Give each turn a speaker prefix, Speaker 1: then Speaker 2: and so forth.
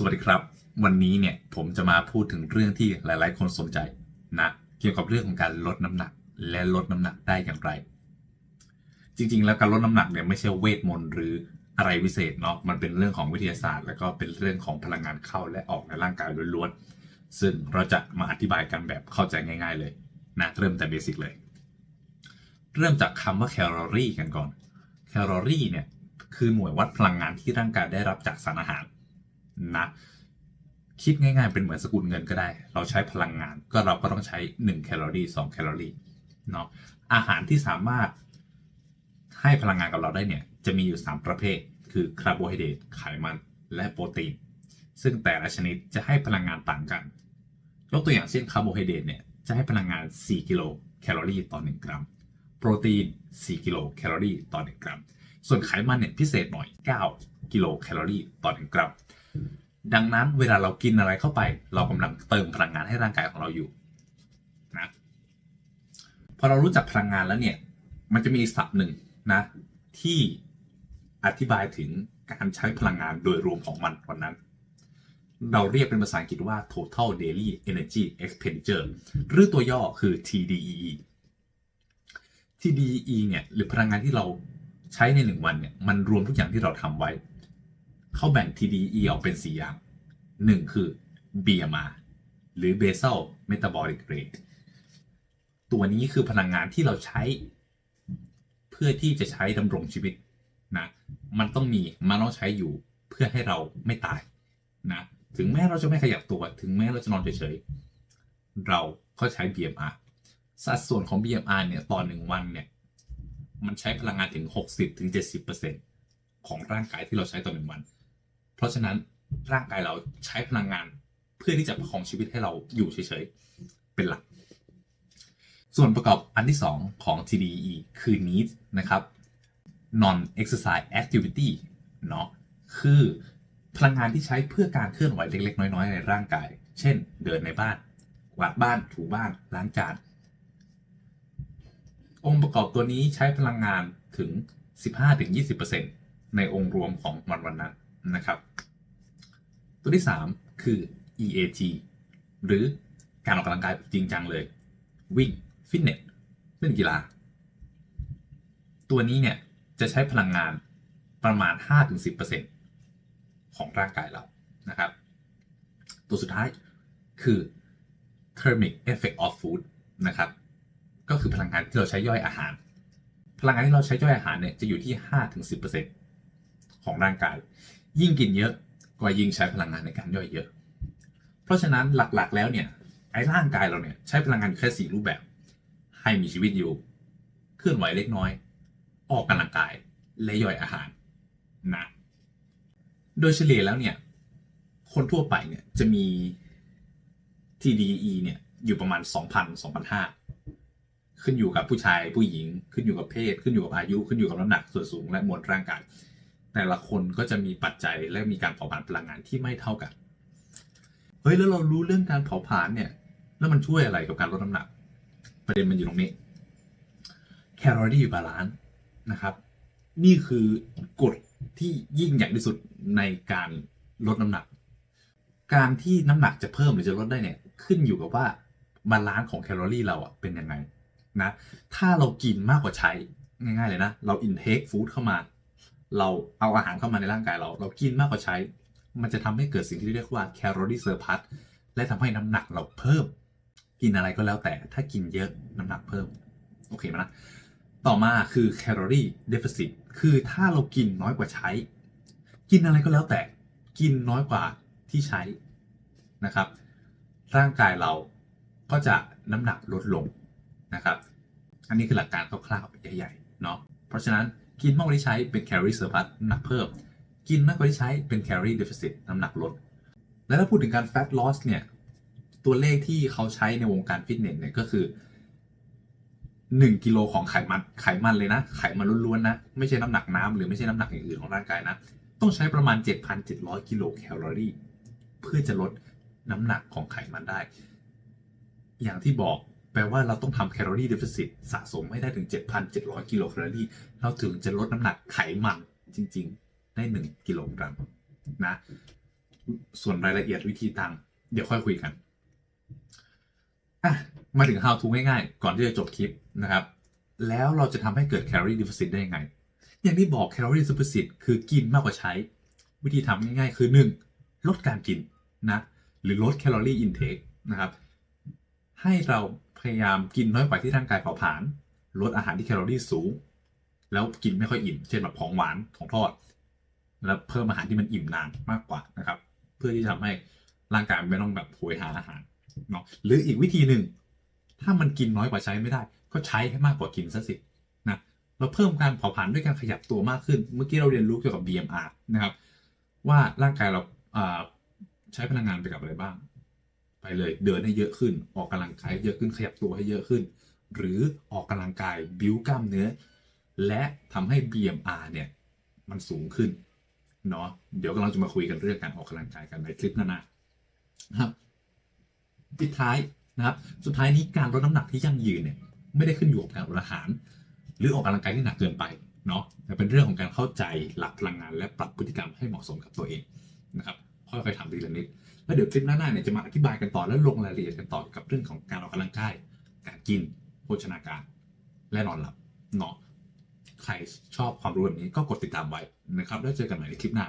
Speaker 1: สวัสดีครับ วันนี้เนี่ยผมจะมาพูดถึงเรื่องที่หลาย ๆ คนสนใจนะเกี่ยวกับเรื่องของการลดน้ำหนัก และลดน้ำหนักได้อย่างไร จริง ๆ แล้วการลดน้ำหนักเนี่ยไม่ใช่เวทมนต์หรืออะไรวิเศษเนาะมันเป็นเรื่องของวิทยาศาสตร์ แล้วก็เป็นเรื่องของพลังงานเข้าและออกในร่างกายล้วนๆซึ่งเราจะมาอธิบายกันแบบเข้าใจง่าย ๆ เลยนะเริ่มแต่เบสิกเลย เริ่มจากคำว่าแคลอรี่กันก่อนแคลอรี่เนี่ยคือหน่วยวัดพลังงานที่ร่างกายได้รับจากสารอาหาร นะคิดง่ายๆ เป็นเหมือนสกุลเงินก็ได้ เราใช้พลังงานก็เราก็ต้องใช้ 1 แคลอรี่2แคลอรี่เนาะอาหารที่สามารถให้พลังงานกับเราได้เนี่ย จะมีอยู่ 3 ประเภท คือคาร์โบไฮเดรตไขมัน และโปรตีน ซึ่งแต่ละชนิดจะให้พลังงานต่างกัน ยกตัวอย่างเช่นคาร์โบไฮเดรตเนี่ยจะให้พลังงาน 4 กิโลแคลอรี่ต่อ 1 กรัม โปรตีน 4 กิโลแคลอรี่ต่อ 1 กรัม ส่วนไขมันเนี่ยพิเศษหน่อย 9 กิโลแคลอรี่ต่อ 1 กรัม ดังนั้นเวลาเรากินอะไรเข้าไป เรากำลังเติมพลังงานให้ร่างกายของเราอยู่นะพอเรารู้จักพลังงานแล้วเนี่ย มันจะมีศัพท์หนึ่งนะ ที่อธิบายถึงการใช้พลังงานโดยรวมของมันวันนั้น เราเรียกเป็นภาษาอังกฤษว่า total daily energy expenditure หรือตัวย่อคือ TDEE TDEE เนี่ย หรือพลังงานที่เราใช้ในหนึ่งวันเนี่ย มันรวมทุกอย่างที่เราทำไว้ เขาแบ่ง TDE ออกเป็น 4 อย่าง 1 คือ BMR หรือ Basal Metabolic Rate ตัวนี้คือพลังงานที่เราใช้ เพื่อที่จะใช้ดำรงชีวิตนะ มันต้องมี มันต้องใช้อยู่เพื่อให้เราไม่ตายนะ ถึงแม้เราจะไม่ขยับตัว ถึงแม้เราจะนอนเฉยๆ เราก็ใช้ BMR สัดส่วนของ BMR เนี่ยต่อหนึ่งวันเนี่ย มันใช้พลังงานถึง 60-70%ของร่างกายที่เราใช้ต่อหนึ่งวัน เพราะฉะนั้นร่างกายเราใช้พลังงานเพื่อที่จะประคองชีวิตให้เราอยู่เฉยๆ เป็นหลัก ส่วนประกอบอันที่ 2 ของ TDE คือ need นะครับ non exercise activity เนาะคือพลังงานที่ใช้เพื่อการเคลื่อนไหวเล็กๆ น้อยๆ ในร่างกาย เช่น เดินในบ้านกวาดบ้านถูบ้านล้างจานองค์ประกอบตัวนี้ใช้พลังงานถึง 15-20%ในองค์รวมของวันวันนั้น นะครับ ตัวที่ 3 คือ EAT หรือการออกกำลังกายจริงจังเลย วิ่งฟิตเนสเล่นกีฬา ตัวนี้เนี่ยจะใช้พลังงานประมาณ 5-10%ของร่างกายเรานะครับ ตัวสุดท้ายคือ thermic effect of food นะครับ ก็คือพลังงานที่เราใช้ย่อยอาหาร พลังงานที่เราใช้ย่อยอาหารเนี่ยจะอยู่ที่ 5-10%ของร่างกาย ยิ่งกินเยอะก็ยิ่งใช้พลังงานในการย่อยเยอะ เพราะฉะนั้นหลักๆ แล้วเนี่ยไอ้ร่างกายเราเนี่ยใช้พลังงานแค่สี่รูปแบบ ให้มีชีวิตอยู่ เคลื่อนไหวเล็กน้อย ออกกำลังกายและย่อยอาหารนะโดยเฉลี่ยแล้วเนี่ยคนทั่วไปเนี่ยจะมี TDE เนี่ยอยู่ประมาณ 2,000 2,500 ขึ้นอยู่กับผู้ชายผู้หญิง ขึ้นอยู่กับเพศ ขึ้นอยู่กับอายุ ขึ้นอยู่กับน้ำหนักส่วนสูงและมวลร่างกาย แต่ละคนก็จะมีปัจจัยและมีการเผาผลาญพลังงานที่ไม่เท่ากัน เฮ้ยแล้วเรารู้เรื่องการเผาผลาญเนี่ย แล้วมันช่วยอะไรกับการลดน้ำหนัก ประเด็นมันอยู่ตรงนี้แคลอรี่บาลานซ์นะครับ นี่คือกฎที่ยิ่งใหญ่ที่สุดในการลดน้ำหนัก การที่น้ำหนักจะเพิ่มหรือจะลดได้เนี่ยขึ้นอยู่กับว่าบาลานซ์ของแคลอรี่เราอะเป็นยังไงนะ ถ้าเรากินมากกว่าใช้ง่ายๆเลยนะ เราอินเทคฟู้ดเข้ามา เราเอาอาหารเข้ามาในร่างกายเรา เรากินมากกว่าใช้ มันจะทำให้เกิดสิ่งที่เรียกว่าแคลอรี่เซอร์พัสและทำให้น้ำหนักเราเพิ่ม กินอะไรก็แล้วแต่ถ้ากินเยอะน้ำหนักเพิ่ม โอเคไหมนะ ต่อมาคือแคลอรี่เดฟ i ซิตคือถ้าเรากินน้อยกว่าใช้ กินอะไรก็แล้วแต่กินน้อยกว่าที่ใช้นะครับ ร่างกายเราก็จะน้ำหนักลดลงนะครับ อันนี้คือหลักการคร่าวๆใหญ่ๆเนาะเพราะฉะนั้น กินมากกว่าที่ใช้เป็นแคลอรี่เซอร์พัสน้ำหนักเพิ่ม กินมากกว่าที่ใช้เป็นแคลอรี่เดฟ i ซิตน้ำหนักลด แล้วถ้าพูดถึงการ fat loss เนี่ย ตัวเลขที่เขาใช้ในวงการฟิตเนสเนี่ยก็คือ 1 กิโลของไขมัน ไขมันเลยนะ ไขมันล้วนๆนะ ไม่ใช่น้ำหนักน้ำหรือไม่ใช่น้ำหนักอย่างอื่นของร่างกายนะ ต้องใช้ประมาณ 7,700 กิโลแคลอรี่เพื่อจะลดน้ำหนักของไขมันได้ อย่างที่บอก แปลว่าเราต้องทำแคลอรี่เดฟ i ซิตสะสมให้ได้ถึง 7,700 กิโลแคลอรี่ เราถึงจะลดน้ำหนักไขมันจริง ๆ ได้ 1 กิโลกรัมนะ ส่วนรายละเอียดวิธีต่างเดี๋ยวค่อยคุยกันอะมาถึง how to ง่ายๆ ก่อนที่จะจบคลิปนะครับ แล้วเราจะทำให้เกิด calorie deficit ได้ยังไง อย่างที่บอก calorie deficit คือกินมากกว่าใช้ วิธีทำง่ายๆ คือ 1. ลดการกินนะ หรือลด calorie intake นะครับ ให้เราพยายามกินน้อยกว่าที่ร่างกายเผาผลาญลดอาหารที่แคลอรี่สูง แล้วกินไม่ค่อยอิ่ม เช่นแบบของหวานของทอด แล้วเพิ่มอาหารที่มันอิ่มนานมากกว่านะครับ เพื่อที่จะทำให้ร่างกายไม่ต้องแบบโหยหาอาหารเนาะหรืออีกวิธีหนึ่ง ถ้ามันกินน้อยกว่าใช้ไม่ได้ ก็ใช้ให้มากกว่ากินซะสินะเราเพิ่มการเผาผลาญด้วยการขยับตัวมากขึ้น เมื่อกี้เราเรียนรู้เกี่ยวกับ BMR นะครับ ว่าร่างกายเราใช้พลังงานไปกับอะไรบ้าง เลย เดินให้เยอะขึ้น ออกกำลังกายให้เยอะขึ้นขยับตัวให้เยอะขึ้น หรือออกกำลังกายบิวกล้ามเนื้อ และทำให้ BMR เนี่ยมันสูงขึ้นเนาะเดี๋ยวเราจะมาคุยกันเรื่องการออกกำลังกายกันในคลิปหน้านะครับปิดท้ายนะครับ สุดท้ายนี้การลดน้ำหนักที่ยั่งยืนเนี่ยไม่ได้ขึ้นอยู่กับการอดอาหาร หรือออกกำลังกายที่หนักเกินไปเนาะแต่เป็นเรื่องของการเข้าใจหลักพลังงาน และปรับพฤติกรรมให้เหมาะสมกับตัวเองนะครับค่อยๆทำทีละนิด แล้วเดี๋ยวคลิปหน้าๆเนี่ยจะมาอธิบายกันต่อและลงรายละเอียดกันต่อกับเรื่องของการออกกำลังกาย การกิน โภชนาการ และนอนหลับเนาะใครชอบความรู้แบบนี้ก็กดติดตามไว้นะครับ แล้วเจอกันใหม่ในคลิปหน้า